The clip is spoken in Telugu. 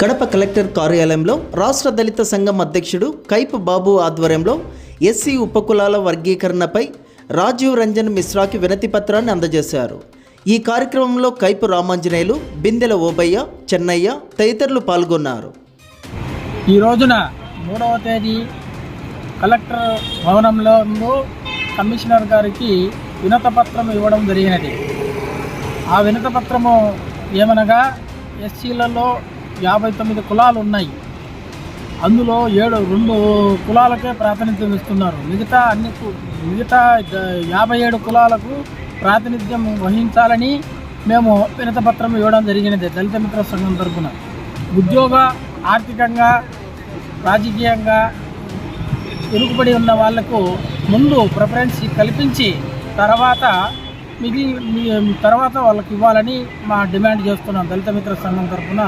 కడప కలెక్టర్ కార్యాలయంలో రాష్ట్ర దళిత సంఘం అధ్యక్షుడు కైపు బాబు ఆధ్వర్యంలో ఎస్సీ ఉపకులాల వర్గీకరణపై రాజీవ్ రంజన్ మిశ్రాకి వినతి పత్రాన్ని అందజేశారు. ఈ కార్యక్రమంలో కైపు రామాంజనేయులు బిందెల ఓబయ్య చెన్నయ్య తదితరులు పాల్గొన్నారు. ఈ రోజున మూడవ తేదీ కలెక్టర్ భవనంలో కమిషనర్ గారికి వినతపత్రం ఇవ్వడం జరిగినది. ఆ వినతపత్రము ఏమనగా ఎస్సీలలో యాభై తొమ్మిది కులాలు ఉన్నాయి. అందులో ఏడు రెండు కులాలకే ప్రాతినిధ్యం ఇస్తున్నారు. మిగతా అన్ని మిగతా యాభై ఏడు కులాలకు ప్రాతినిధ్యం వహించాలని మేము వినతపత్రం ఇవ్వడం జరిగినది దళిత మిత్ర సంఘం తరఫున. ఉద్యోగ ఆర్థికంగా రాజకీయంగా ఇరుకుబడి ఉన్న వాళ్ళకు ముందు ప్రిఫరెన్స్ కల్పించి తర్వాత మిగిలి తర్వాత వాళ్ళకి ఇవ్వాలని మా డిమాండ్ చేస్తున్నాం దళిత మిత్ర సంఘం తరఫున.